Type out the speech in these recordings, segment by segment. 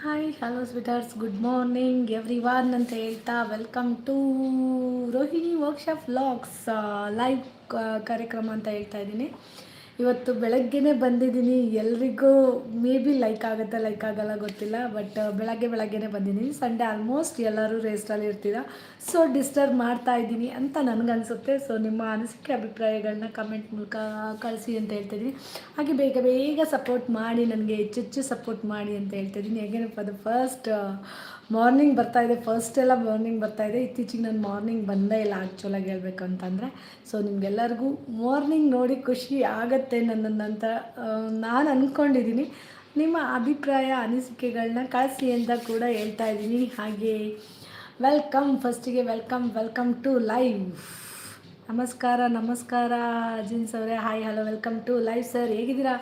Hi hello ಸ್ವೀಟರ್ಸ್ good morning every von ಅಂತ ಹೇಳ್ತಾ welcome to Rohini workshop vlogs live ಕಾರ್ಯಕ್ರಮ ಅಂತ ಹೇಳ್ತಾ ಇದ್ದೀನಿ. ಇವತ್ತು ಬೆಳಗ್ಗೆನೇ ಬಂದಿದ್ದೀನಿ. ಎಲ್ರಿಗೂ ಮೇ ಬಿ ಲೈಕ್ ಆಗುತ್ತೆ, ಲೈಕ್ ಆಗಲ್ಲ ಗೊತ್ತಿಲ್ಲ, ಬಟ್ ಬೆಳಗ್ಗೆ ಬೆಳಗ್ಗೆನೇ ಬಂದಿದ್ದೀನಿ. ಸಂಡೇ ಆಲ್ಮೋಸ್ಟ್ ಎಲ್ಲರೂ ರೇಸ್ಟಲ್ಲಿ ಇರ್ತೀರ. ಸೊ ಡಿಸ್ಟರ್ಬ್ ಮಾಡ್ತಾ ಇದ್ದೀನಿ ಅಂತ ನನಗನ್ಸುತ್ತೆ. ಸೊ ನಿಮ್ಮ ಅನಿಸಿಕೆ ಅಭಿಪ್ರಾಯಗಳನ್ನ ಕಮೆಂಟ್ ಮೂಲಕ ಕಳಿಸಿ ಅಂತ ಹೇಳ್ತಿದ್ದೀನಿ. ಹಾಗೆ ಬೇಗ ಬೇಗ ಸಪೋರ್ಟ್ ಮಾಡಿ, ನನಗೆ ಹೆಚ್ಚೆಚ್ಚು ಸಪೋರ್ಟ್ ಮಾಡಿ ಅಂತ ಹೇಳ್ತಿದ್ದೀನಿ. ಹೇಗೇನಪ್ಪ, ಅದು ಫಸ್ಟ್ ಮಾರ್ನಿಂಗ್ ಬರ್ತಾ ಇದೆ. ಫಸ್ಟ್ ಎಲ್ಲ ಮಾರ್ನಿಂಗ್ ಬರ್ತಾ ಇದೆ. ಇತ್ತೀಚೆಗೆ ನಾನು ಮಾರ್ನಿಂಗ್ ಬಂದೇ ಇಲ್ಲ ಆ್ಯಕ್ಚುಲಾಗಿ ಹೇಳ್ಬೇಕು ಅಂತಂದರೆ. ಸೊ ನಿಮಗೆಲ್ಲರಿಗೂ ಮಾರ್ನಿಂಗ್ ನೋಡಿ ಖುಷಿ ಆಗತ್ತೆ. ನನ್ನನ್ನು ಅಂತ ನಾನು ಅಂದ್ಕೊಂಡಿದ್ದೀನಿ ನಿಮ್ಮ ಅಭಿಪ್ರಾಯ ಅನಿಸಿಕೆಗಳನ್ನ ಕಳಿಸಿ ಅಂತ ಕೂಡ ಹೇಳ್ತಾ ಇದ್ದೀನಿ ಹಾಗೆ ವೆಲ್ಕಮ್ ಫಸ್ಟಿಗೆ ವೆಲ್ಕಮ್ ವೆಲ್ಕಮ್ ಟು ಲೈವ್ ನಮಸ್ಕಾರ ನಮಸ್ಕಾರ, ಅಜಿನ್ಸ್ ಅವರೇ. Hi hello welcome to live sir ಹೇಗಿದ್ದೀರಾ?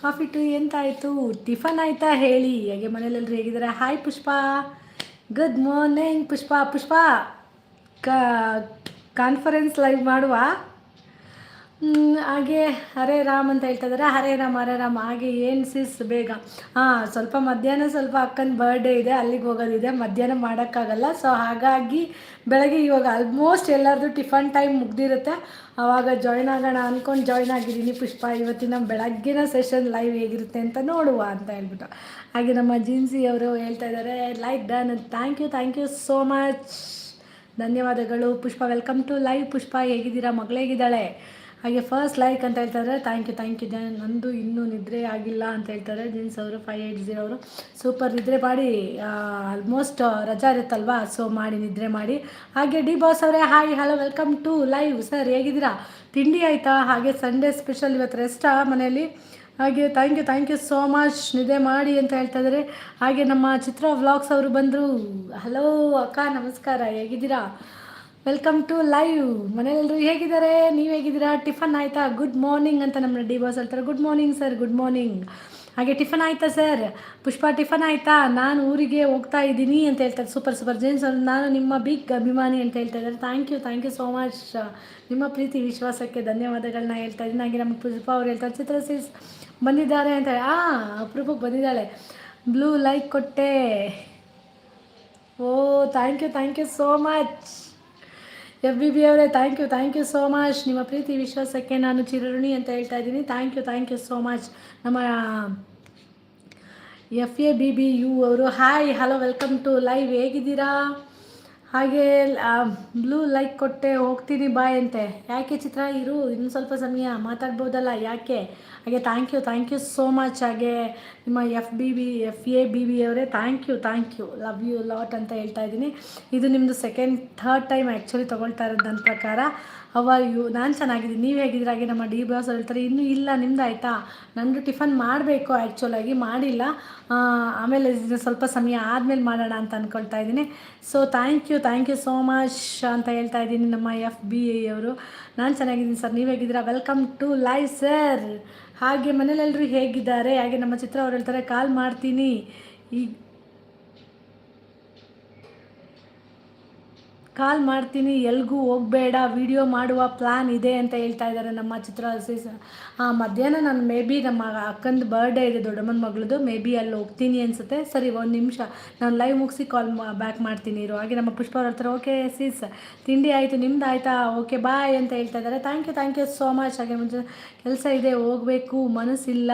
ಕಾಫಿ, ಟು ಎಂತಾಯಿತು ಟಿಫನ್ ಆಯಿತಾ ಹೇಳಿ. ಹೇಗೆ ಮನೇಲೆಲ್ಲರೂ ಹೇಗಿದ್ದಾರೆ? Hi Pushpa. Good morning Pushpa. Pushpa conference live ಮಾಡುವ? ಹಾಗೆ ಹರೇ ರಾಮ್ ಅಂತ ಹೇಳ್ತಾ ಇದ್ದಾರೆ ಹರೇ ರಾಮ್ ಹರೇ ರಾಮ್. ಹಾಗೆ ಏನು ಸಿಸ್ ಬೇಗ? ಹಾಂ, ಸ್ವಲ್ಪ ಮಧ್ಯಾಹ್ನ ಸ್ವಲ್ಪ ಅಕ್ಕನ ಬರ್ಡೇ ಇದೆ. ಅಲ್ಲಿಗೆ ಹೋಗೋದಿದೆ. ಮಧ್ಯಾಹ್ನ ಮಾಡೋಕ್ಕಾಗಲ್ಲ. ಸೊ ಹಾಗಾಗಿ ಬೆಳಗ್ಗೆ ಇವಾಗ ಆಲ್ಮೋಸ್ಟ್ ಎಲ್ಲರದು ಟಿಫನ್ ಟೈಮ್ ಮುಗ್ದಿರುತ್ತೆ. ಆವಾಗ ಜಾಯ್ನ್ ಆಗೋಣ ಅಂದ್ಕೊಂಡು ಜಾಯ್ನ್ ಆಗಿದ್ದೀನಿ ಪುಷ್ಪ. ಇವತ್ತಿನ ಬೆಳಗ್ಗಿನ ಸೆಷನ್ ಲೈವ್ ಹೇಗಿರುತ್ತೆ ಅಂತ ನೋಡುವ ಅಂತ ಹೇಳ್ಬಿಟ್ಟು. ಹಾಗೆ ನಮ್ಮ ಜಿನ್ಸಿ ಅವರು ಹೇಳ್ತಾ ಇದ್ದಾರೆ like done thank you thank you so much ಧನ್ಯವಾದಗಳು. Pushpa welcome to live Pushpa, ಹೇಗಿದ್ದೀರಾ? ಮಗಳು ಹೇಗಿದ್ದಾಳೆ? ಹಾಗೆ ಫಸ್ಟ್ ಲೈಕ್ ಅಂತ ಹೇಳ್ತಾರೆ. ಥ್ಯಾಂಕ್ ಯು ಥ್ಯಾಂಕ್ ಯು ನಂದು ಇನ್ನೂ ನಿದ್ರೆ ಆಗಿಲ್ಲ ಅಂತ ಹೇಳ್ತಾರೆ. ಜೀನ್ಸ್ ಅವರು ಫೈವ್ ಏಯ್ಟ್ ಜೀರೋ ಅವರು. ಸೂಪರ್ ನಿದ್ರೆ ಮಾಡಿ ಆಲ್ಮೋಸ್ಟ್ ರಜಾ ಇರುತ್ತಲ್ವಾ? ಸೊ ಮಾಡಿ, ನಿದ್ರೆ ಮಾಡಿ. ಹಾಗೆ ಡಿ ಬಾಸ್ ಅವರೇ hi hello welcome to live sir ಹೇಗಿದ್ದೀರಾ? ತಿಂಡಿ ಆಯಿತಾ? ಹಾಗೆ ಸಂಡೇ ಸ್ಪೆಷಲ್ ಇವತ್ತು ರೆಸ್ಟಾ ಮನೆಯಲ್ಲಿ? ಹಾಗೆ thank you thank you so much ನಿದ್ದೆ ಮಾಡಿ ಅಂತ ಹೇಳ್ತಾ ಇದ್ದಾರೆ. ಹಾಗೆ ನಮ್ಮ ಚಿತ್ರ ವ್ಲಾಗ್ಸ್ ಅವರು ಬಂದರು. ಹಲೋ ಅಕ್ಕ, ನಮಸ್ಕಾರ. ಹೇಗಿದ್ದೀರಾ? ವೆಲ್ಕಮ್ ಟು ಲೈವ್ ಮನೆಯಲ್ಲೆಲ್ಲರೂ ಹೇಗಿದ್ದಾರೆ? ನೀವು ಹೇಗಿದ್ದೀರಾ? ಟಿಫನ್ ಆಯಿತಾ? ಗುಡ್ ಮಾರ್ನಿಂಗ್ ಅಂತ ನಮ್ಮ ಡಿ ಬಾಸ್ ಹೇಳ್ತಾರೆ. Good morning sir good morning ಹಾಗೆ ಟಿಫನ್ ಆಯಿತಾ ಸರ್ ಪುಷ್ಪ, ಟಿಫನ್ ಆಯಿತಾ? ನಾನು ಊರಿಗೆ ಹೋಗ್ತಾ ಇದ್ದೀನಿ ಅಂತ ಹೇಳ್ತಾರೆ. ಸೂಪರ್ ಸೂಪರ್ ಜೇನ್ಸ್ ಅವ್ರು ನಾನು ನಿಮ್ಮ ಬಿಗ್ ಅಭಿಮಾನಿ ಅಂತ ಹೇಳ್ತಾ ಇದ್ದಾರೆ. Thank you thank you so much ನಿಮ್ಮ ಪ್ರೀತಿ, ವಿಶ್ವಾಸಕ್ಕೆ ಧನ್ಯವಾದಗಳನ್ನ ಹೇಳ್ತಾ ಇದ್ದೀನಿ. ಹಾಗೆ ನಮ್ಮ ಪುಷ್ಪ ಅವ್ರು ಹೇಳ್ತಾರೆ, ಚಿತ್ರ ಸೀಸ್ ಬಂದಿದ್ದಾರೆ ಅಂತ ಹೇಳಿ. ಹಾಂ ಅಪರೂಪಕ್ಕೆ ಬಂದಿದ್ದಾಳೆ. ಬ್ಲೂ ಲೈಕ್ ಕೊಟ್ಟೆ. ಓ thank you thank you so much F B B ಅವರೇ thank you thank you so much ನಿಮ್ಮ ಪ್ರೀತಿ ವಿಶ್ವಾಸಕ್ಕೆ ನಾನು ಚಿರಋಣಿ ಅಂತ ಹೇಳ್ತಾ ಇದ್ದೀನಿ. Thank you thank you so much ನಮ್ಮ F A B B U ಅವರು hi hello welcome to live ಹೇಗಿದ್ದೀರಾ? ಹಾಗೆ ಬ್ಲೂ ಲೈಕ್ ಕೊಟ್ಟೆ, ಹೋಗ್ತೀನಿ ಬಾಯ್ ಅಂತೆ. ಯಾಕೆ ಚಿತ್ರ? ಇರು, ಇನ್ನು ಸ್ವಲ್ಪ ಸಮಯ. ಮಾತಾಡ್ಬೋದಲ್ಲ, ಯಾಕೆ? ಹಾಗೆ thank you thank you so much ಹಾಗೆ, ನಿಮ್ಮ F B B F A B B ಅವರೇ thank you thank you love you lot ಅಂತ ಹೇಳ್ತಾ ಇದ್ದೀನಿ. ಇದು ನಿಮ್ಮದು ಸೆಕೆಂಡ್ ಥರ್ಡ್ ಟೈಮ್ ಆ್ಯಕ್ಚುಲಿ ತೊಗೊಳ್ತಾ ಇರೋದು ನನ್ನ ಪ್ರಕಾರ. ಅವ ಯು ನಾನು ಚೆನ್ನಾಗಿದ್ದೀನಿ. ನೀವು ಹೇಗಿದ್ದೀರ? ಹಾಗೆ ನಮ್ಮ ಡಿ ಬಾಸ್ ಹೇಳ್ತಾರೆ, ಇನ್ನೂ ಇಲ್ಲ, ನಿಮ್ದು ಆಯಿತಾ? ನಂದು ಟಿಫನ್ ಮಾಡಬೇಕು ಆ್ಯಕ್ಚುಲಾಗಿ ಮಾಡಿಲ್ಲ. ಆಮೇಲೆ ಸ್ವಲ್ಪ ಸಮಯ ಆದಮೇಲೆ ಮಾಡೋಣ ಅಂತ ಅಂದ್ಕೊಳ್ತಾ ಇದ್ದೀನಿ. So thank you thank you so much ಅಂತ ಹೇಳ್ತಾ ಇದ್ದೀನಿ ನಮ್ಮ ಎಫ್ ಬಿ ಅವರು ನಾನು ಚೆನ್ನಾಗಿದ್ದೀನಿ ಸರ್ ನೀವು ಹೇಗಿದ್ದೀರಾ? ವೆಲ್ಕಮ್ ಟು ಲೈವ್ ಸರ್ ಹಾಗೆ ಮನೇಲೆಲ್ಲರೂ ಹೇಗಿದ್ದಾರೆ? ಹಾಗೆ ನಮ್ಮ ಚಿತ್ರ ಅವ್ರು ಹೇಳ್ತಾರೆ, ಕಾಲ್ ಮಾಡ್ತೀನಿ. ಈಗ ಕಾಲ್ ಮಾಡ್ತೀನಿ, ಎಲ್ಗೂ ಹೋಗಬೇಡ, ವಿಡಿಯೋ ಮಾಡುವ ಪ್ಲ್ಯಾನ್ ಇದೆ ಅಂತ ಹೇಳ್ತಾ ಇದ್ದಾರೆ ನಮ್ಮ ಚಿತ್ರ ಸಿಸ್ ಹಾಂ ಮಧ್ಯಾಹ್ನ ನಾನು ಮೇ ಬಿ ನಮ್ಮ ಅಕ್ಕಂದು ಬರ್ಡೇ ಇದೆ, ದೊಡ್ಡಮ್ಮನ ಮಗಳದು ಮೇ ಬಿ ಅಲ್ಲಿ ಹೋಗ್ತೀನಿ ಅನಿಸುತ್ತೆ. ಸರಿ, ಒಂದು ನಿಮಿಷ. ನಾನು ಲೈವ್ ಮುಗಿಸಿ ಕಾಲ್ ಬ್ಯಾಕ್ ಮಾಡ್ತೀನಿ ಇರು. ಹಾಗೆ ನಮ್ಮ ಪುಷ್ಪ ಅವ್ರ ಹತ್ರ ಓಕೆ ಸೀಸ್ ತಿಂಡಿ ಆಯಿತು, ನಿಮ್ದು ಆಯಿತಾ? ಓಕೆ ಬಾಯ್ ಅಂತ ಹೇಳ್ತಾ ಇದ್ದಾರೆ. Thank you thank you so much ಹಾಗೆ ಮುಂಚೆ ಕೆಲಸ ಇದೆ, ಹೋಗಬೇಕು, ಮನಸ್ಸಿಲ್ಲ.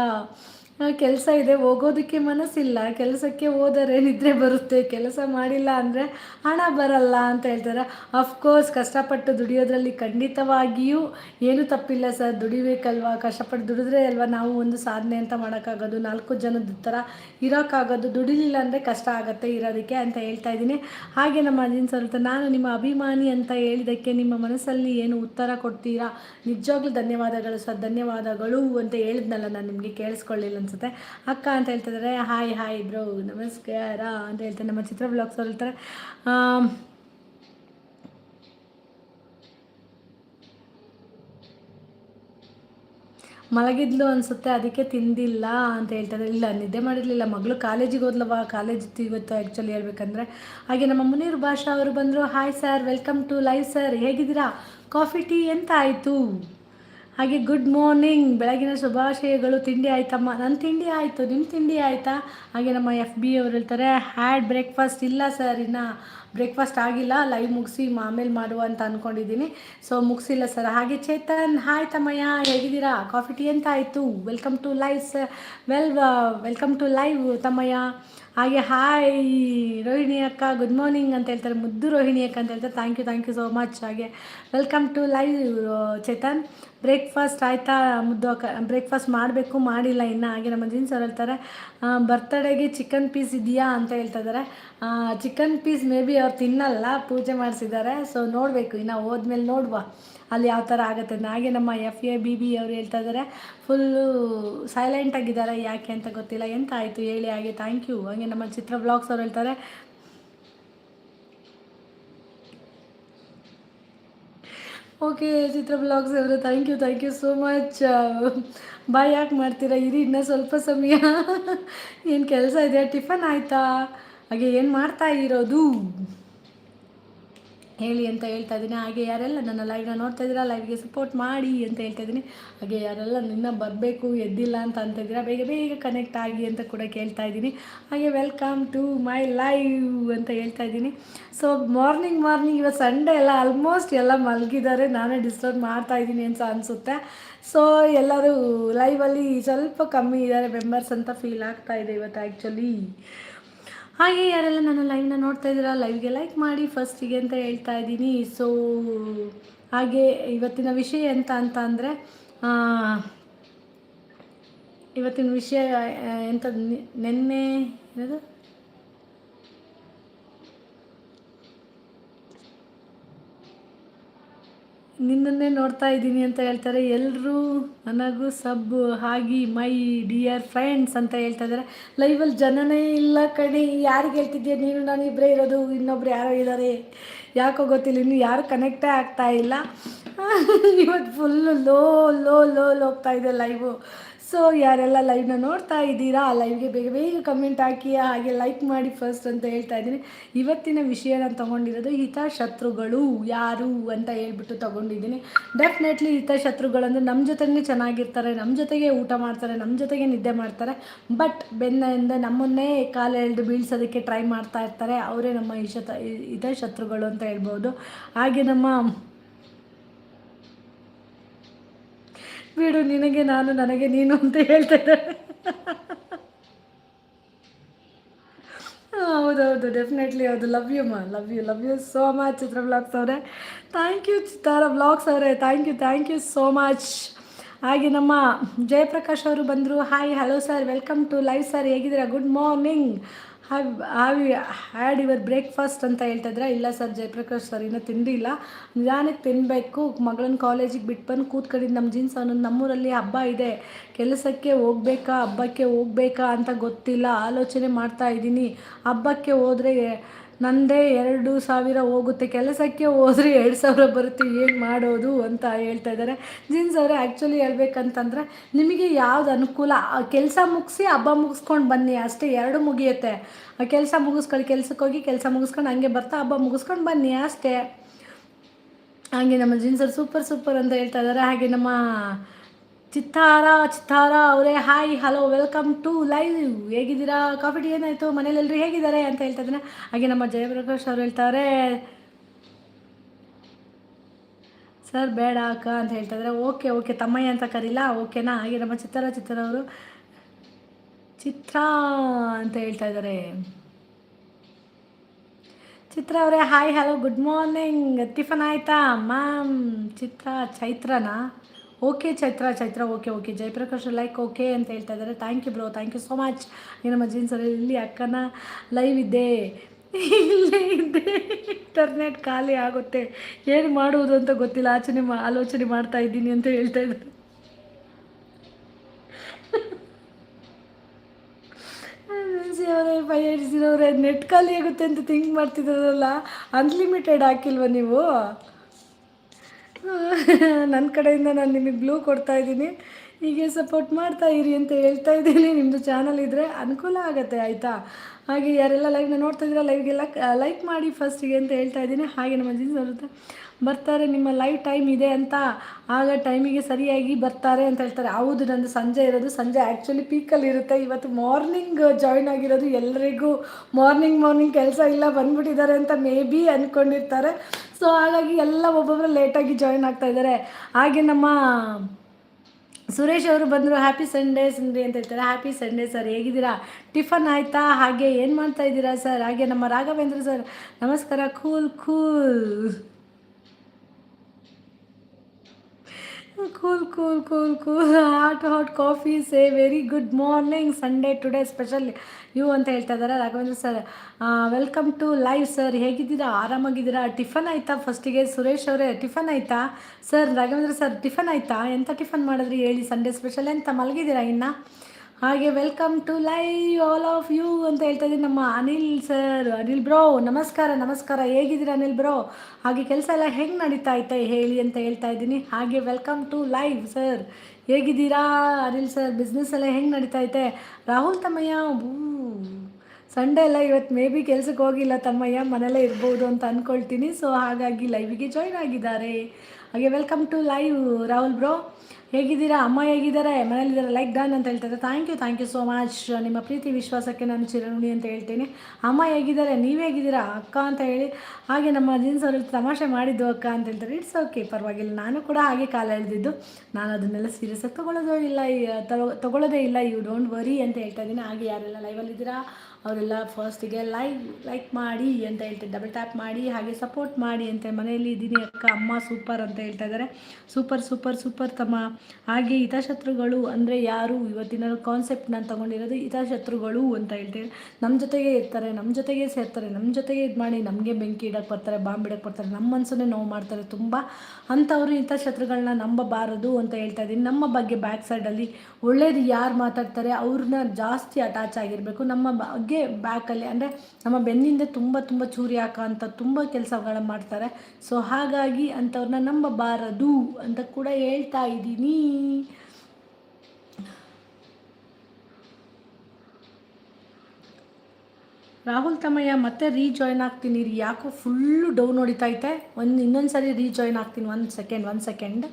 ಕೆಲಸ ಇದೆ. ಹೋಗೋದಕ್ಕೆ ಮನಸ್ಸಿಲ್ಲ. ಕೆಲಸಕ್ಕೆ ಹೋದರೆ ನಿದ್ರೆ ಬರುತ್ತೆ. ಕೆಲಸ ಮಾಡಿಲ್ಲ ಅಂದರೆ ಹಣ ಬರಲ್ಲ ಅಂತ ಹೇಳ್ತಾರೆ. ಅಫ್ಕೋರ್ಸ್ ಕಷ್ಟಪಟ್ಟು ದುಡಿಯೋದ್ರಲ್ಲಿ ಖಂಡಿತವಾಗಿಯೂ ಏನೂ ತಪ್ಪಿಲ್ಲ ಸರ್. ದುಡಿಬೇಕಲ್ವಾ? ಕಷ್ಟಪಟ್ಟು ದುಡಿದ್ರೆ ಅಲ್ವಾ ನಾವು ಒಂದು ಸಾಧನೆ ಅಂತ ಮಾಡೋಕ್ಕಾಗೋದು? ನಾಲ್ಕು ಜನದ ಥರ ಇರೋಕ್ಕಾಗೋದು? ದುಡಿಲಿಲ್ಲ ಅಂದರೆ ಕಷ್ಟ ಆಗುತ್ತೆ ಇರೋದಕ್ಕೆ ಅಂತ ಹೇಳ್ತಾ ಇದ್ದೀನಿ. ಹಾಗೆ ನಮ್ಮ ಅಜಿನ್ ಸರ್ ನಾನು ನಿಮ್ಮ ಅಭಿಮಾನಿ ಅಂತ ಹೇಳಿದ್ದಕ್ಕೆ ನಿಮ್ಮ ಮನಸ್ಸಲ್ಲಿ ಏನು ಉತ್ತರ ಕೊಡ್ತೀರಾ? ನಿಜವಾಗ್ಲೂ ಧನ್ಯವಾದಗಳು ಸರ್. ಧನ್ಯವಾದಗಳು ಅಂತ ಹೇಳಿದ್ನಲ್ಲ, ನಾನು ನಿಮಗೆ ಕೇಳಿಸ್ಕೊಳ್ಳಿಲ್ಲ ಅನ್ಸುತ್ತೆ. ಅಕ್ಕ ಅಂತ ಹೇಳ್ತಿದ್ದಾರೆ ಹಾಯ್ ಹಾಯ್ ಬ್ರೋ ನಮಸ್ಕಾರ ಅಂತ ಹೇಳ್ತಾರೆ. ನಮ್ಮ ಚಿತ್ರ ಬ್ಲಾಗ್ಸ್ ಅವ್ರು ಹೇಳ್ತಾರೆ ಮಲಗಿದ್ಲು ಅನಿಸುತ್ತೆ, ಅದಕ್ಕೆ ತಿಂದಿಲ್ಲ ಅಂತ ಹೇಳ್ತಾರೆ. ಇಲ್ಲ, ನಿದ್ದೆ ಮಾಡಿರಲಿಲ್ಲ. ಮಗಳು ಕಾಲೇಜಿಗೆ ಹೋದ್ಲವ ಕಾಲೇಜ್ ಇವತ್ತು ಆ್ಯಕ್ಚುಲಿ ಹೇಳ್ಬೇಕಂದ್ರೆ. ಹಾಗೆ ನಮ್ಮ ಮುನೀರ್ ಭಾಷಾ ಅವರು ಬಂದರು hi sir welcome to live sir ಹೇಗಿದ್ದೀರಾ? ಕಾಫಿ, ಟೀ ಎಂತ ಆಯಿತು? ಹಾಗೆ ಗುಡ್ ಮಾರ್ನಿಂಗ್ ಬೆಳಗಿನ ಶುಭಾಶಯಗಳು. ತಿಂಡಿ ಆಯ್ತಮ್ಮ? ನನ್ನ ತಿಂಡಿ ಆಯಿತು. ನಿಮ್ಮ ತಿಂಡಿ ಆಯಿತಾ? ಹಾಗೆ ನಮ್ಮ ಎಫ್ ಬಿ ಅವರು ಹೇಳ್ತಾರೆ ಹ್ಯಾಡ್ ಬ್ರೇಕ್ಫಾಸ್ಟ್ ಇಲ್ಲ ಸರ್ ಇನ್ನು. ಬ್ರೇಕ್ಫಾಸ್ಟ್ ಆಗಿಲ್ಲ. ಲೈವ್ ಮುಗಿಸಿ ಆಮೇಲೆ ಮಾಡುವ ಅಂತ ಅಂದ್ಕೊಂಡಿದ್ದೀನಿ ಸೊ ಮುಗಿಸಿಲ್ಲ ಸರ್ ಹಾಗೆ ಚೇತನ್ ಹಾಯ್ ತಮ್ಮಯ್ಯ. ಹೇಗಿದ್ದೀರಾ? ಕಾಫಿ, ಟೀ ಅಂತ ಆಯಿತು? Welcome to live sir well welcome to live Thammayya. ಹಾಗೆ ಹಾಯ್ ರೋಹಿಣಿ ಅಕ್ಕ. ಗುಡ್ ಮಾರ್ನಿಂಗ್ ಅಂತ ಹೇಳ್ತಾರೆ. ಮುದ್ದು ರೋಹಿಣಿ ಅಕ್ಕ ಅಂತ ಹೇಳ್ತಾರೆ. Thank you thank you so much ಹಾಗೆ welcome to live Chetan. Breakfast ಆಯಿತಾ? ಮುದ್ದು ಬ್ರೇಕ್ಫಾಸ್ಟ್ ಮಾಡಬೇಕು, ಮಾಡಿಲ್ಲ, ಇನ್ನು ಹಾಗೆ ನಮ್ಮ ಜೀನ್ಸ್ ಅವ್ರು ಹೇಳ್ತಾರೆ. ಬರ್ತಡೇಗೆ ಚಿಕನ್ ಪೀಸ್ ಇದೆಯಾ ಅಂತ ಹೇಳ್ತಾ ಇದ್ದಾರೆ ಚಿಕನ್ ಪೀಸ್ ಮೇ ಬಿ ಅವ್ರು ತಿನ್ನಲ್ಲ, ಪೂಜೆ ಮಾಡಿಸಿದ್ದಾರೆ. ಸೊ ನೋಡಬೇಕು, ಇನ್ನು ಹೋದ್ಮೇಲೆ ನೋಡುವ ಅಲ್ಲಿ ಯಾವ ಥರ ಆಗುತ್ತೆ. ಹಾಗೆ ನಮ್ಮ ಎಫ್ ಎ ಬಿ ಬಿ ಅವರು ಹೇಳ್ತಾ ಇದ್ದಾರೆ ಫುಲ್ಲು ಸೈಲೆಂಟ್ ಆಗಿದ್ದಾರೆ, ಯಾಕೆ ಅಂತ ಗೊತ್ತಿಲ್ಲ. ಎಂತ ಆಯಿತು ಹೇಳಿ, ಹಾಗೆ ಥ್ಯಾಂಕ್ ಯು ಹಾಗೆ ನಮ್ಮ ಚಿತ್ರ ಬ್ಲಾಗ್ಸ್ ಅವ್ರು ಹೇಳ್ತಾರೆ. ಓಕೆ ಚಿತ್ರ ಬ್ಲಾಗ್ಸ್ ಅವರು thank you thank you so much bye, ಯಾಕೆ ಮಾಡ್ತೀರಾ? ಇರಿ, ಇನ್ನೂ ಸ್ವಲ್ಪ ಸಮಯ. ಏನು ಕೆಲಸ ಇದೆ ಟಿಫನ್ ಆಯಿತಾ? ಹಾಗೆ ಏನು ಮಾಡ್ತಾ ಇರೋದು? ಹೇಳಿ ಅಂತ ಹೇಳ್ತಾ ಇದ್ದೀನಿ. ಹಾಗೆ ಯಾರೆಲ್ಲ ನನ್ನ ಲೈವ್ನ ನೋಡ್ತಾ ಇದ್ದೀರಾ ಲೈವ್ಗೆ ಸಪೋರ್ಟ್ ಮಾಡಿ ಅಂತ ಹೇಳ್ತಾ ಇದ್ದೀನಿ. ಹಾಗೆ ಯಾರೆಲ್ಲ ನಿನ್ನ ಬರಬೇಕು, ಎದ್ದಿಲ್ಲ ಅಂತ ಅಂತ ಇದ್ದೀರಾ ಬೇಗ ಬೇಗ ಕನೆಕ್ಟ್ ಆಗಿ ಅಂತ ಕೂಡ ಕೇಳ್ತಾ ಇದ್ದೀನಿ. ಹಾಗೆ ವೆಲ್ಕಮ್ ಟು ಮೈ ಲೈವ್ ಅಂತ ಹೇಳ್ತಾ ಇದ್ದೀನಿ. ಸೊ ಮಾರ್ನಿಂಗ್ ಮಾರ್ನಿಂಗ್ ಇವತ್ತು ಸಂಡೇ ಎಲ್ಲ ಆಲ್ಮೋಸ್ಟ್ ಎಲ್ಲ ಮಲಗಿದ್ದಾರೆ. ನಾನೇ ಡಿಸ್ಟರ್ಬ್ ಮಾಡ್ತಾ ಇದ್ದೀನಿ ಅಂತ ಅನಿಸುತ್ತೆ. ಸೊ ಎಲ್ಲರೂ ಲೈವಲ್ಲಿ ಸ್ವಲ್ಪ ಕಮ್ಮಿ ಇದ್ದಾರೆ. ಮೆಂಬರ್ಸ್ ಅಂತ ಫೀಲ್ ಆಗ್ತಾ ಇದೆ ಇವತ್ತು ಆ್ಯಕ್ಚುಲಿ ಹಾಗೆ ಯಾರೆಲ್ಲ ನಾನು ಲೈವ್ನ ನೋಡ್ತಾ ಇದ್ದೀರಾ ಲೈವ್ಗೆ ಲೈಕ್ ಮಾಡಿ ಫಸ್ಟಿಗೆ ಅಂತ ಹೇಳ್ತಾ ಇದ್ದೀನಿ. ಸೊ ಹಾಗೆ ಇವತ್ತಿನ ವಿಷಯ ಎಂತ ಅಂತ ಅಂದರೆ ಇವತ್ತಿನ ವಿಷಯ ಎಂಥದ್ದು ನಿನ್ನೆ, ಏನದು? ನಿನ್ನನ್ನೇ ನೋಡ್ತಾ ಇದ್ದೀನಿ ಅಂತ ಹೇಳ್ತಾರೆ. ಎಲ್ಲರೂ ನನಗೂ ಸಬ್ ಹಾಗಿ ಮೈ ಡಿಯರ್ ಫ್ರೆಂಡ್ಸ್ ಅಂತ ಹೇಳ್ತಾ ಇದ್ದಾರೆ. ಲೈವಲ್ಲಿ ಜನನೇ ಇಲ್ಲ ಕಣಿ. ಯಾರಿಗೆ ಹೇಳ್ತಿದ್ಯಾ? ನೀನು, ನಾನು ಇಬ್ಬರೇ ಇರೋದು. ಇನ್ನೊಬ್ರು ಯಾರೋ ಇದ್ದಾರೆ. ಯಾಕೋ ಗೊತ್ತಿಲ್ಲ. ಇನ್ನು ಯಾರು ಕನೆಕ್ಟೇ ಆಗ್ತಾ ಇಲ್ಲ. ಇವತ್ತು ಫುಲ್ಲು ಲೋ ಲೋ ಲೋ ಹೋಗ್ತಾ ಇದೆ ಲೈವು ಸೊ ಯಾರೆಲ್ಲ ಲೈವ್ನ ನೋಡ್ತಾ ಇದ್ದೀರಾ ಲೈವ್ಗೆ ಬೇಗ ಬೇಗ ಕಮೆಂಟ್ ಹಾಕಿ, ಹಾಗೆ ಲೈಕ್ ಮಾಡಿ ಫಸ್ಟ್ ಅಂತ ಹೇಳ್ತಾ ಇದ್ದೀನಿ. ಇವತ್ತಿನ ವಿಷಯ ನಾನು ತೊಗೊಂಡಿರೋದು ಹಿತಶತ್ರುಗಳು ಯಾರು ಅಂತ ಹೇಳ್ಬಿಟ್ಟು ತೊಗೊಂಡಿದ್ದೀನಿ. ಡೆಫಿನೆಟ್ಲಿ ಹಿತಶತ್ರುಗಳಂದ್ರೆ ನಮ್ಮ ಜೊತೆನೇ ಚೆನ್ನಾಗಿರ್ತಾರೆ ನಮ್ಮ ಜೊತೆಗೆ ಊಟ ಮಾಡ್ತಾರೆ ನಮ್ಮ ಜೊತೆಗೆ ನಿದ್ದೆ ಮಾಡ್ತಾರೆ. ಬಟ್ ಬೆನ್ನಿಂದ ನಮ್ಮನ್ನೇ ಕಾಲ ಎಳೆದು ಬೀಳ್ಸೋದಕ್ಕೆ ಟ್ರೈ ಮಾಡ್ತಾ ಇರ್ತಾರೆ. ಅವರೇ ನಮ್ಮ ಹಿತ ಹಿತಶತ್ರುಗಳು ಅಂತ ಹೇಳ್ಬೋದು. ಹಾಗೆ ನಮ್ಮ ಬಿಡು, ನಿನಗೆ ನಾನು, ನನಗೆ ನೀನು ಅಂತ ಹೇಳ್ತಾ ಇದ್ದಾರೆ. ಹೌದೌದು ಡೆಫಿನೆಟ್ಲಿ ಹೌದು. Love you ma love you love you so much Chitra blogs ಅವರೇ. ಥ್ಯಾಂಕ್ ಯು ಚಿತ್ತಾರ ಬ್ಲಾಗ್ಸ್ ಅವರೇ. Thank you thank you so much ಹಾಗೆ ನಮ್ಮ ಜಯಪ್ರಕಾಶ್ ಅವರು ಬಂದರು. Hi hello sir welcome to live sir ಹೇಗಿದ್ದೀರಾ? Good morning have have had your breakfast ಅಂತ ಹೇಳ್ತಾ ಇದ್ರೆ? ಇಲ್ಲ ಸರ್, ಜಯಪ್ರಕಾಶ್ ಸರ್, ಇನ್ನೂ ತಿಂದಿಲ್ಲ. ನಿಧಾನಕ್ಕೆ ತಿನ್ನಬೇಕು ಮಗಳನ್ನ ಕಾಲೇಜಿಗೆ ಬಿಟ್ಟು ಬಂದು ಕೂತ್ಕೊಂಡಿದ್ದು ನಮ್ಮ ಜೀನ್ಸ್ ಅನ್ನೋದು ನಮ್ಮೂರಲ್ಲಿ ಹಬ್ಬ ಇದೆ. ಕೆಲಸಕ್ಕೆ ಹೋಗ್ಬೇಕಾ? ಹಬ್ಬಕ್ಕೆ ಹೋಗ್ಬೇಕಾ ಅಂತ ಗೊತ್ತಿಲ್ಲ. ಆಲೋಚನೆ ಮಾಡ್ತಾ ಇದ್ದೀನಿ. ಹಬ್ಬಕ್ಕೆ ಹೋದರೆ ನಂದೇ ಎರಡು ಸಾವಿರ ಹೋಗುತ್ತೆ. ಕೆಲಸಕ್ಕೆ ಹೋದರೆ ಎರಡು ಸಾವಿರ ಬರುತ್ತೆ. ಏನು ಮಾಡೋದು ಅಂತ ಹೇಳ್ತಾ ಇದ್ದಾರೆ. ಜೀನ್ಸ್ ಅವರೇ ಆ್ಯಕ್ಚುಲಿ ಹೇಳ್ಬೇಕಂತಂದರೆ ನಿಮಗೆ ಯಾವ್ದು ಅನುಕೂಲ? ಕೆಲಸ ಮುಗಿಸಿ ಹಬ್ಬ ಮುಗಿಸ್ಕೊಂಡು ಬನ್ನಿ. ಅಷ್ಟೇ ಎರಡು ಮುಗಿಯುತ್ತೆ. ಕೆಲಸ ಮುಗಿಸ್ಕೊಳ್ಳಿ. ಕೆಲಸಕ್ಕೆ ಹೋಗಿ ಕೆಲಸ ಮುಗಿಸ್ಕೊಂಡು ಹಂಗೆ ಬರ್ತಾ ಹಬ್ಬ ಮುಗಿಸ್ಕೊಂಡು ಬನ್ನಿ ಅಷ್ಟೇ. ಹಾಗೆ ನಮ್ಮ ಜೀನ್ಸರ್ ಸೂಪರ್ ಸೂಪರ್ ಅಂತ ಹೇಳ್ತಾ ಇದ್ದಾರೆ. ಹಾಗೆ ನಮ್ಮ ಚಿತ್ತಾರ ಚಿತ್ತಾರ ಅವರೇ hi hello welcome to live ಹೇಗಿದ್ದೀರಾ? ಕಾಫಿ, ಟೀ ಏನಾಯಿತು? ಮನೇಲೆಲ್ಲರೂ ಹೇಗಿದ್ದಾರೆ ಅಂತ ಹೇಳ್ತಾ ಇದ್ದಾನೆ. ಹಾಗೆ ನಮ್ಮ ಜಯಪ್ರಕಾಶ್ ಅವ್ರು ಹೇಳ್ತಾರೆ ಸರ್ ಬೇಡ ಅಕ್ಕ ಅಂತ ಹೇಳ್ತಾ ಇದ್ದಾರೆ. ಓಕೆ ಓಕೆ, ತಮ್ಮಯ್ಯ ಅಂತ ಕರೀಲ? ಓಕೆನಾ? ಹಾಗೆ ನಮ್ಮ ಚಿತ್ತಾರ ಅವರು, ಚಿತ್ರ ಅಂತ ಹೇಳ್ತಾ ಇದ್ದಾರೆ. ಚಿತ್ರ ಅವರೇ hi hello good morning tiffin ಆಯಿತಾ? Ma'am Chitra ಚೈತ್ರನಾ? Okay Chaitra Chaitra, okay okay. Jayaprakash like okay ಅಂತ ಹೇಳ್ತಾ ಇದ್ದಾರೆ. Thank you bro thank you so much ನಮ್ಮ ಜೀನ್ಸಲ್ಲಿ ಇಲ್ಲಿ ಅಕ್ಕನ ಲೈವ್ ಇದೆ. ಇಲ್ಲೇ ಇದ್ದೆ ಇಂಟರ್ನೆಟ್ ಖಾಲಿ ಆಗುತ್ತೆ. ಏನು ಮಾಡುವುದು ಅಂತ ಗೊತ್ತಿಲ್ಲ. ಆಚನೆ ಮಾ ಆಲೋಚನೆ ಮಾಡ್ತಾ ಇದ್ದೀನಿ ಅಂತ ಹೇಳ್ತಾ ಇದ್ದಾರೆ. ಅವರೇ ಫೈವ್ ಏಟ್ ಝೀರೋ ಅವರೇ ನೆಟ್ ಖಾಲಿ ಆಗುತ್ತೆ ಅಂತ ಥಿಂಕ್ ಮಾಡ್ತಿದ್ರಲ್ಲ. ಅನ್ಲಿಮಿಟೆಡ್ ಹಾಕಿಲ್ವ ನೀವು? ನನ್ನ ಕಡೆಯಿಂದ ನಾನು ನಿಮಗೆ ಬ್ಲೂ ಕೊಡ್ತಾ ಇದ್ದೀನಿ. ಹೀಗೆ ಸಪೋರ್ಟ್ ಮಾಡ್ತಾ ಇರಿ ಅಂತ ಹೇಳ್ತಾ ಇದ್ದೀನಿ. ನಿಮ್ಮದು ಚಾನಲ್ ಇದ್ದರೆ ಅನುಕೂಲ ಆಗುತ್ತೆ, ಆಯಿತಾ? ಹಾಗೆ ಯಾರೆಲ್ಲ ಲೈವ್ನ ನೋಡ್ತಾ ಇದ್ದೀರಾ ಲೈವ್ಗೆಲ್ಲ ಲೈಕ್ ಮಾಡಿ ಫಸ್ಟಿಗೆ ಅಂತ ಹೇಳ್ತಾ ಇದ್ದೀನಿ. ಹಾಗೆ ನಮ್ಮ ಜೀನ್ಸ್ ಬರುತ್ತೆ ಬರ್ತಾರೆ. ನಿಮ್ಮ ಲೈವ್ ಟೈಮ್ ಇದೆ ಅಂತ. ಆಗ ಟೈಮಿಗೆ ಸರಿಯಾಗಿ ಬರ್ತಾರೆ ಅಂತ ಹೇಳ್ತಾರೆ. ಹೌದು, ನಂದು ಸಂಜೆ ಇರೋದು. ಸಂಜೆ ಆ್ಯಕ್ಚುಲಿ ಪೀಕಲ್ಲಿ ಇರುತ್ತೆ. ಇವತ್ತು ಮಾರ್ನಿಂಗ್ ಜಾಯ್ನ್ ಆಗಿರೋದು ಎಲ್ಲರಿಗೂ ಮಾರ್ನಿಂಗ್ ಮಾರ್ನಿಂಗ್ ಕೆಲಸ ಇಲ್ಲ, ಬಂದ್ಬಿಟ್ಟಿದ್ದಾರೆ ಅಂತ ಮೇ ಬಿ ಅಂದ್ಕೊಂಡಿರ್ತಾರೆ ಸೊ ಹಾಗಾಗಿ ಎಲ್ಲ ಒಬ್ಬೊಬ್ಬರು ಲೇಟಾಗಿ ಜಾಯ್ನ್ ಆಗ್ತಾ ಇದ್ದಾರೆ. ಹಾಗೆ ನಮ್ಮ ಸುರೇಶ್ ಅವರು ಬಂದರು ಹ್ಯಾಪಿ ಸಂಡೇ ಸಂಡೇ ಅಂತ ಹೇಳ್ತಾರೆ. ಹ್ಯಾಪಿ ಸಂಡೇ ಸರ್ ಹೇಗಿದ್ದೀರಾ? ಟಿಫನ್ ಆಯಿತಾ? ಹಾಗೆ ಏನು ಮಾಡ್ತಾ ಇದ್ದೀರಾ ಸರ್ ಹಾಗೆ ನಮ್ಮ ರಾಘವೇಂದ್ರ ಸರ್ ನಮಸ್ಕಾರ cool cool cool cool cool cool hot hot coffee say very good morning Sunday today special you ಅಂತ ಹೇಳ್ತಾ ಇದ್ದಾರೆ. Raghavendra sir welcome to live sir ಹೇಗಿದ್ದೀರಾ? ಆರಾಮಾಗಿದ್ದೀರಾ? ಟಿಫನ್ ಆಯಿತಾ ಫಸ್ಟಿಗೆ ಸುರೇಶ್ ಅವರೇ, ಟಿಫನ್ ಆಯಿತಾ? ಸರ್ ರಾಘವೇಂದ್ರ ಸರ್ ಟಿಫನ್ ಆಯಿತಾ? ಎಂಥ ಟಿಫನ್ ಮಾಡಿದ್ರಿ ಹೇಳಿ ಸಂಡೇ ಸ್ಪೆಷಲ್ ಎಂತ ಮಲಗಿದ್ದೀರಾ ಇನ್ನು? ಹಾಗೆ welcome to live all of you ಅಂತ ಹೇಳ್ತಾ ಇದ್ದೀನಿ ನಮ್ಮ ಅನಿಲ್ ಸರ್ ಅನಿಲ್ ಬ್ರೋ ನಮಸ್ಕಾರ ನಮಸ್ಕಾರ. ಹೇಗಿದ್ದೀರ ಅನಿಲ್ ಬ್ರೋ ಹಾಗೆ ಕೆಲಸ ಎಲ್ಲ ಹೆಂಗೆ ನಡೀತಾ ಐತೆ ಹೇಳಿ ಅಂತ ಹೇಳ್ತಾ ಇದ್ದೀನಿ. ಹಾಗೆ ವೆಲ್ಕಮ್ ಟು ಲೈವ್ ಸರ್ ಹೇಗಿದ್ದೀರಾ ಅನಿಲ್ ಸರ್ ಬಿಸ್ನೆಸ್ ಎಲ್ಲ ಹೆಂಗೆ ನಡೀತಾ ಐತೆ? ರಾಹುಲ್ ತಮ್ಮಯ್ಯ ಸಂಡೇ ಎಲ್ಲ ಇವತ್ತು ಮೇ ಬಿ ಕೆಲ್ಸಕ್ಕೆ ಹೋಗಿಲ್ಲ ತಮ್ಮಯ್ಯ, ಮನೆಯಲ್ಲೇ ಇರ್ಬೋದು ಅಂತ ಅಂದ್ಕೊಳ್ತೀನಿ ಸೊ ಹಾಗಾಗಿ ಲೈವಿಗೆ ಜಾಯ್ನ್ ಆಗಿದ್ದಾರೆ. ಹಾಗೆ welcome to live Rahul bro ಹೇಗಿದ್ದೀರಾ? ಅಮ್ಮ ಹೇಗಿದ್ದಾರೆ? ಮನೇಲಿದ್ದಾರೆ? ಲೈಕ್ ಡನ್ ಅಂತ ಹೇಳ್ತಾರೆ thank you thank you so much ನಿಮ್ಮ ಪ್ರೀತಿ ವಿಶ್ವಾಸಕ್ಕೆ ನಾನು ಚಿರಋಣಿ ಅಂತ ಹೇಳ್ತೀನಿ. ಅಮ್ಮ ಹೇಗಿದ್ದಾರೆ? ನೀವು ಹೇಗಿದ್ದೀರಾ? ಅಕ್ಕ ಅಂತ ಹೇಳಿ. ಹಾಗೆ ನಮ್ಮ ಜೀನ್ಸ್ ಅವರು ತಮಾಷೆ ಮಾಡಿದ್ದು ಅಕ್ಕ ಅಂತ ಹೇಳ್ತಾರೆ. ಇಟ್ಸ್ ಓಕೆ ಪರವಾಗಿಲ್ಲ. ನಾನು ಕೂಡ ಹಾಗೆ ಕಾಲ ಎಳೆದಿದ್ದು. ನಾನು ಅದನ್ನೆಲ್ಲ ಸೀರಿಯಸ್ಸಾಗಿ ತೊಗೊಳ್ಳೋದು ಇಲ್ಲ. ತಗೊಳ್ಳೋದೇ ತಗೊ- ಇಲ್ಲ. ಯು ಡೋಂಟ್ ವರಿ ಅಂತ ಹೇಳ್ತಾ ಇದ್ದೀನಿ. ಹಾಗೆ ಯಾರೆಲ್ಲ ಲೈವಲ್ಲಿದ್ದೀರಾ ಅವರೆಲ್ಲ ಫಸ್ಟಿಗೆ ಲೈಕ್ ಲೈಕ್ ಮಾಡಿ ಅಂತ ಹೇಳ್ತಾರೆ ಡಬಲ್ ಟ್ಯಾಪ್ ಮಾಡಿ, ಹಾಗೆ ಸಪೋರ್ಟ್ ಮಾಡಿ ಅಂತ ಮನೆಯಲ್ಲಿ ಇದ್ದೀನಿ ಅಕ್ಕ, ಅಮ್ಮ ಸೂಪರ್ ಅಂತ ಹೇಳ್ತಾ ಇದ್ದಾರೆ. ಸೂಪರ್ ಸೂಪರ್ ಸೂಪರ್ ತಮ್ಮ. ಹಾಗೆ ಹಿತಶತ್ರುಗಳು ಅಂದರೆ ಯಾರು? ಇವತ್ತಿನ ಕಾನ್ಸೆಪ್ಟ್ ನಾನು ತೊಗೊಂಡಿರೋದು ಹಿತಶತ್ರುಗಳು ಅಂತ ಹೇಳ್ತೀವಿ ನಮ್ಮ ಜೊತೆಗೆ ಇರ್ತಾರೆ ನಮ್ಮ ಜೊತೆಗೆ ಸೇರ್ತಾರೆ ನಮ್ಮ ಜೊತೆಗೆ ಇದು ಮಾಡಿ ನಮಗೆ ಬೆಂಕಿ ಇಡಕ್ಕೆ ಬರ್ತಾರೆ, ಬಾಂಬ್ ಇಡಕ್ಕೆ ಬರ್ತಾರೆ. ನಮ್ಮ ಮನಸ್ಸನ್ನೇ ನೋವು ಮಾಡ್ತಾರೆ ತುಂಬ. ಅಂಥವ್ರು ಹಿತಶತ್ರುಗಳನ್ನ ನಂಬಬಾರದು ಅಂತ ಹೇಳ್ತಾ ಇದ್ದೀನಿ. ನಮ್ಮ ಬಗ್ಗೆ ಬ್ಯಾಕ್ ಸೈಡಲ್ಲಿ ಒಳ್ಳೇದು ಯಾರು ಮಾತಾಡ್ತಾರೆ, ಅವ್ರನ್ನ ಜಾಸ್ತಿ ಅಟ್ಯಾಚ್ ಆಗಿರಬೇಕು. ನಮ್ಮ ಬಗ್ಗೆ ಬ್ಯಾಕಲ್ಲಿ ಅಂದರೆ ನಮ್ಮ ಬೆನ್ನಿಂದ ತುಂಬ ತುಂಬ ಚೂರಿ ಹಾಕೋ ಅಂತ ತುಂಬ ಕೆಲಸಗಳನ್ನು ಮಾಡ್ತಾರೆ. ಸೊ ಹಾಗಾಗಿ ಅಂಥವ್ರನ್ನ ನಂಬಬಾರದು ಅಂತ ಕೂಡ ಹೇಳ್ತಾ ಇದ್ದೀನಿ. ರಾಹುಲ್ ತಮ್ಮಯ್ಯ, ಮತ್ತೆ ರೀಜಾಯ್ನ್ ಆಗ್ತೀನಿ ರೀ. ಯಾಕೋ ಫುಲ್ಲು ಡೌನ್ ಹೊಡಿತೈತೆ ಒಂದು ಇನ್ನೊಂದು ಸರಿ ರೀಜಾಯ್ನ್ ಆಗ್ತೀನಿ. ಒಂದು ಸೆಕೆಂಡ್ ಒಂದು ಸೆಕೆಂಡ್